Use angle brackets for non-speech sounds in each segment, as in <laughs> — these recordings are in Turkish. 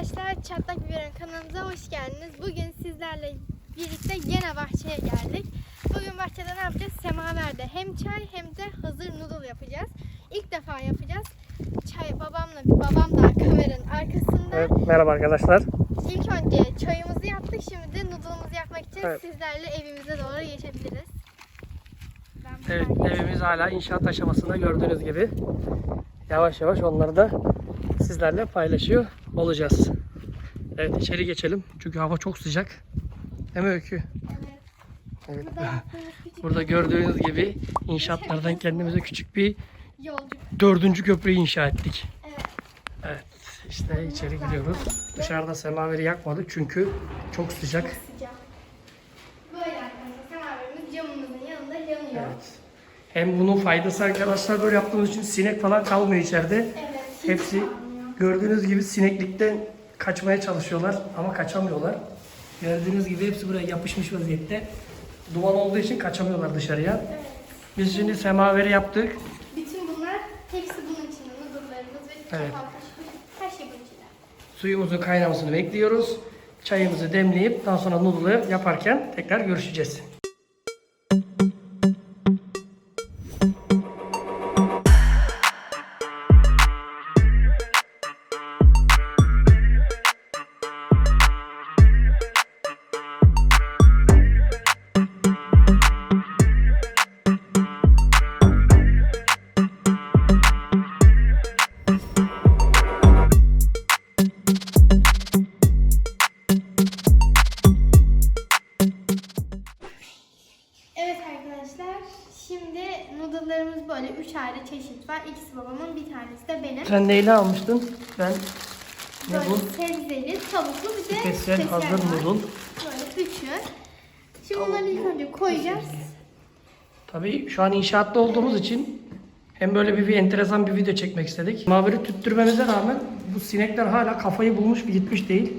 arkadaşlar, Çatlak Biberon kanalımıza hoş geldiniz. Bugün sizlerle birlikte gene bahçeye geldik. Bugün bahçede ne yapacağız? Semaverde hem çay hem de hazır noodle yapacağız. İlk defa yapacağız. Çay babamla, babam da kameranın arkasında. Evet, merhaba arkadaşlar. İlk önce çayımızı yaptık, şimdi de noodle'ımızı yapmak için Evet. sizlerle evimize doğru geçebiliriz. Evet, evimiz hala inşaat aşamasında gördüğünüz gibi. Yavaş yavaş onları da sizlerle paylaşıyor olacağız. Evet, içeri geçelim. Çünkü hava çok sıcak. Mi Öykü? Evet. Evet. Burada gördüğünüz gibi inşaatlardan kendimize küçük bir dördüncü köprüyü inşa ettik. Evet. İşte içeri giriyoruz. Dışarıda semaveri yakmadık çünkü çok sıcak. Evet. Hem bunun faydası arkadaşlar böyle yaptığımız için sinek falan kalmıyor içeride. Evet. Hepsi. Gördüğünüz gibi sineklikten kaçmaya çalışıyorlar ama kaçamıyorlar. Gördüğünüz gibi hepsi buraya yapışmış vaziyette. Duman olduğu için kaçamıyorlar dışarıya. Evet. Biz şimdi semaveri yaptık. Bütün bunlar hepsi bunun içinde. Noodle'larımız ve Evet. Her şey bunun içinde. Suyumuzun kaynamasını bekliyoruz. Çayımızı demleyip daha sonra noodle'ı yaparken tekrar görüşeceğiz. Sen neyle almıştın? Ben ne Böyle bu? sebzeli, tavuklu bir de Spesiyel hazır var. noodle. Böyle üçü. Şimdi bunları ilk önce koyacağız. Tabii şu an inşaatta olduğumuz için hem böyle bir, bir enteresan bir video çekmek istedik. Maveri tüttürmemize rağmen bu sinekler hala kafayı bulmuş bir gitmiş değil.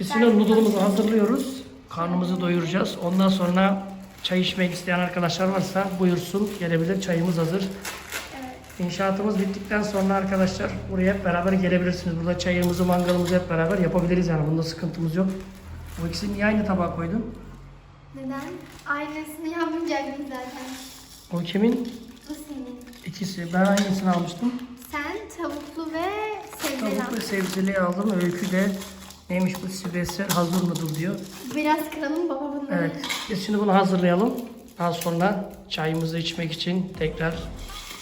Biz şimdi noodle'ımızı hazırlıyoruz. Karnımızı doyuracağız. Ondan sonra çay içmek isteyen arkadaşlar varsa buyursun gelebilir. Çayımız hazır. İnşaatımız bittikten sonra arkadaşlar buraya hep beraber gelebilirsiniz. Burada çayımızı, mangalımızı hep beraber yapabiliriz yani. Bunda sıkıntımız yok. Bu ikisini niye aynı tabağa koydun? Neden? Aynısını yapmayacaktım zaten. O kimin? Bu senin. İkisi. Ben aynısını almıştım. Sen tavuklu ve sebzeli Tavuk ve al. sebzeli aldım. Öykü de neymiş bu spesiyel hazır noodle diyor. Biraz kıralım baba bunları. Evet. Biz şimdi bunu hazırlayalım. Daha sonra çayımızı içmek için tekrar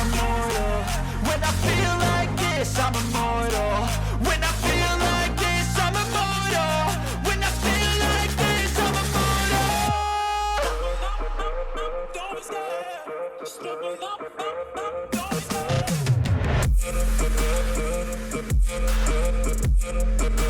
When I feel like this, I'm immortal. When I feel like this, I'm immortal. When I feel like this, I'm immortal. I'm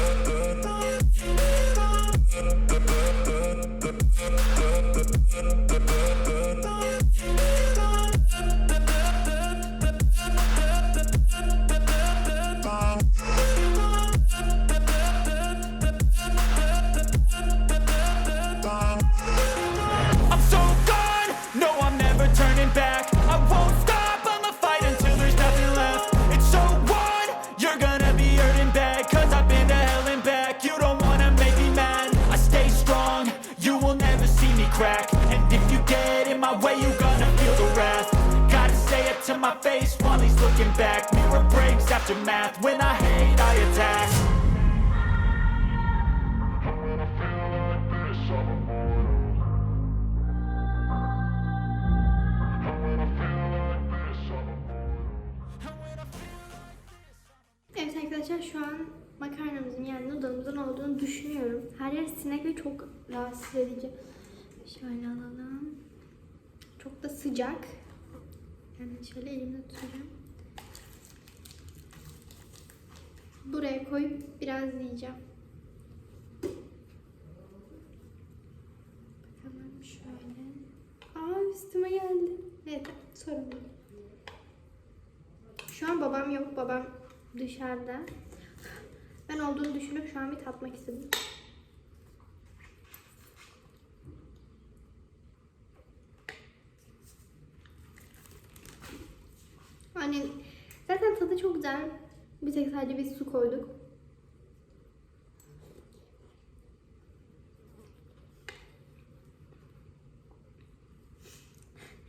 looking back Mirror breaks aftermath When I hate, I attack Evet arkadaşlar şu an makarnamızın yani nudalımızın olduğunu düşünüyorum. Her yer sinek ve çok rahatsız edici. Şöyle alalım. Çok da sıcak. Yani şöyle elimle tutacağım. Buraya koyup biraz yiyeceğim. Bakalım şöyle. Aa üstüme geldi. Evet sorun değil. Şu an babam yok. Babam dışarıda. Ben olduğunu düşünüp şu an bir tatmak istedim. Hani zaten tadı çok güzel. Bir tek sadece bir su koyduk.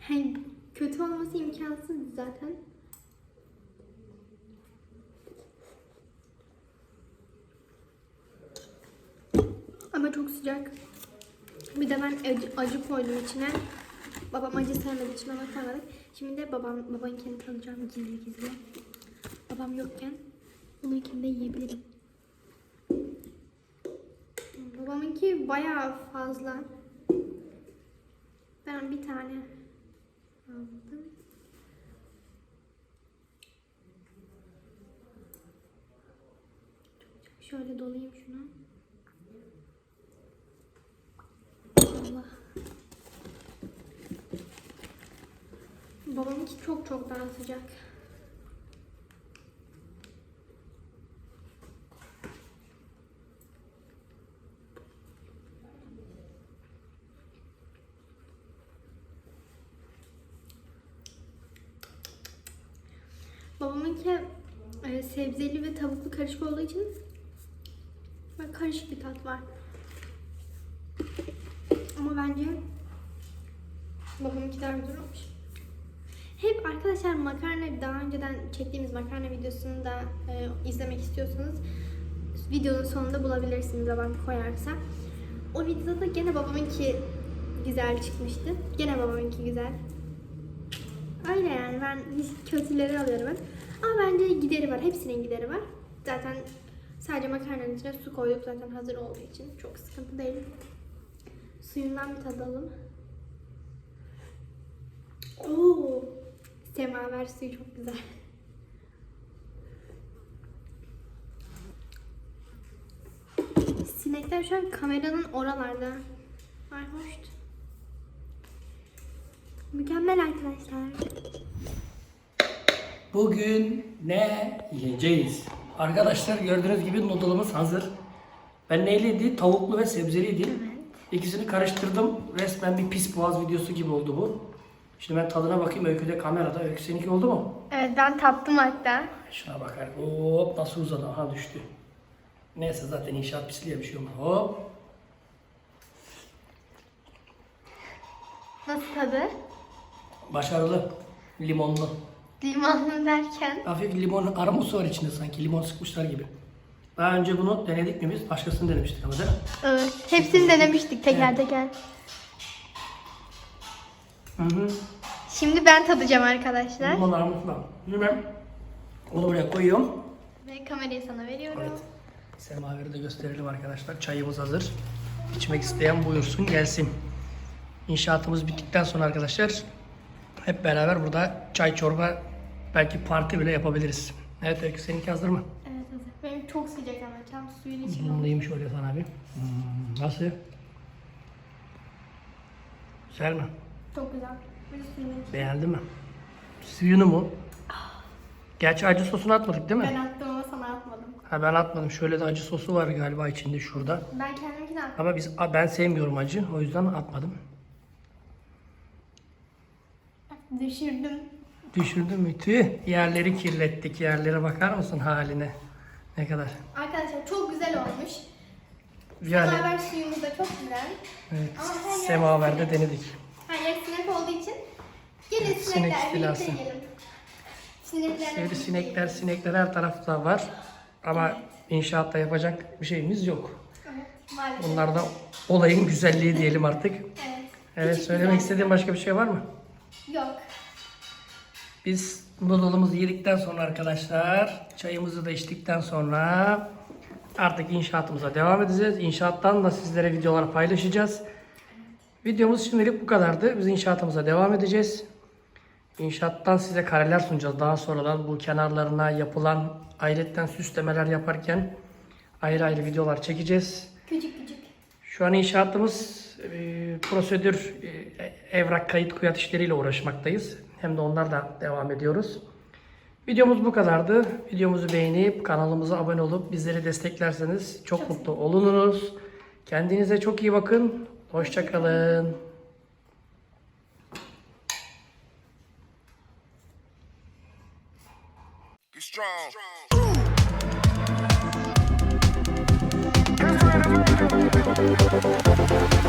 Hani kötü olması imkansız zaten. Ama çok sıcak. Bir de ben acı, acı koydum içine. Babam acı sevmediği için ona koymadık. Şimdi de babam babankini tanıyacağım gizli gizli. Babam yokken onunkini de yiyebilirim. Babamınki bayağı fazla. Ben bir tane aldım. Şöyle dolayayım şunu. Allah. Babamınki çok çok daha sıcak. Babamınki e, sebzeli ve tavuklu karışık olduğu için böyle karışık bir tat var. Ama bence babamınki daha güzel olmuş. Hep arkadaşlar makarna daha önceden çektiğimiz makarna videosunu da e, izlemek istiyorsanız videonun sonunda bulabilirsiniz babam koyarsa. O videoda da gene babamınki güzel çıkmıştı. Gene babamınki güzel. Ben kötüleri alıyorum ben. Ama bence gideri var. Hepsinin gideri var. Zaten sadece makarnanın içine su koyduk zaten hazır olduğu için. Çok sıkıntı değil. Suyundan bir tadalım. Oo, semaver suyu çok güzel. <laughs> Sinekler şu an kameranın oralarda. Ay hoş. Mükemmel arkadaşlar. Bugün ne yiyeceğiz? Arkadaşlar gördüğünüz gibi noodle'ımız hazır. Ben neyliydi? Tavuklu ve sebzeliydi. İkisini karıştırdım. Resmen bir pis boğaz videosu gibi oldu bu. Şimdi ben tadına bakayım Öykü de kamerada. Öykü seninki oldu mu? Evet ben tattım hatta. Şuna bakar. Hop nasıl uzadı. Aha düştü. Neyse zaten inşaat pisliğe bir şey olmaz. Hop. Nasıl tadı? Başarılı. Limonlu. Limonlu derken. Hafif limon aroması var içinde sanki. Limon sıkmışlar gibi. Daha önce bunu denedik mi biz? Başkasını denemiştik ama değil mi? Evet. Hepsini denemiştik teker teker. Hı hı. Şimdi ben tadacağım arkadaşlar. Limon aroması var. Şimdi ben onu buraya koyuyorum. Ve kamerayı sana veriyorum. Evet. Semaveri de gösterelim arkadaşlar. Çayımız hazır. İçmek isteyen buyursun gelsin. İnşaatımız bittikten sonra arkadaşlar hep beraber burada çay çorba belki parti bile yapabiliriz. Evet Öykü seninki hazır mı? Evet hazır. Benim çok sıcak ama tam suyun içinde. Bulundayım şöyle sana bir. Hmm, nasıl? Güzel mi? Çok güzel. Böyle suyun içinde. Beğendin mi? Suyunu mu? Gerçi acı sosunu atmadık değil mi? Ben attım ama sana atmadım. Ha ben atmadım. Şöyle de acı sosu var galiba içinde şurada. Ben kendimkini attım. Ama biz ben sevmiyorum acı. O yüzden atmadım. Düşürdüm. Düşürdün mü? Tüh. Yerleri kirlettik. Yerlere bakar mısın haline? Ne kadar. Arkadaşlar çok güzel olmuş. Yani Semaver suyumuz da çok güzel. evet, Ama her yer- semaverde denedik. Her yer sinek olduğu için gelin Evet, sinek sinekler istilası. birlikte yiyelim. Sinekler sinekler, sinekler her tarafta var. Ama inşaatta yapacak bir şeyimiz yok. Evet, maalesef. Bunlar da olayın güzelliği diyelim artık. Evet. Evet, Küçük söylemek güzel. istediğin başka bir şey var mı? Yok. Biz Noodle'ımızı yedikten sonra arkadaşlar, çayımızı da içtikten sonra artık inşaatımıza devam edeceğiz. İnşaattan da sizlere videolar paylaşacağız. Videomuz şimdilik bu kadardı. Biz inşaatımıza devam edeceğiz. İnşaattan size kareler sunacağız. Daha sonradan bu kenarlarına yapılan ayrıyetten süslemeler yaparken ayrı ayrı videolar çekeceğiz. Küçük küçük. Şu an inşaatımız e, prosedür, e, evrak kayıt kuyat işleriyle uğraşmaktayız. Hem de onlarla devam ediyoruz. Videomuz bu kadardı. Videomuzu beğenip kanalımıza abone olup bizleri desteklerseniz çok mutlu olunuruz. Kendinize çok iyi bakın. Hoşçakalın. Strong. Strong.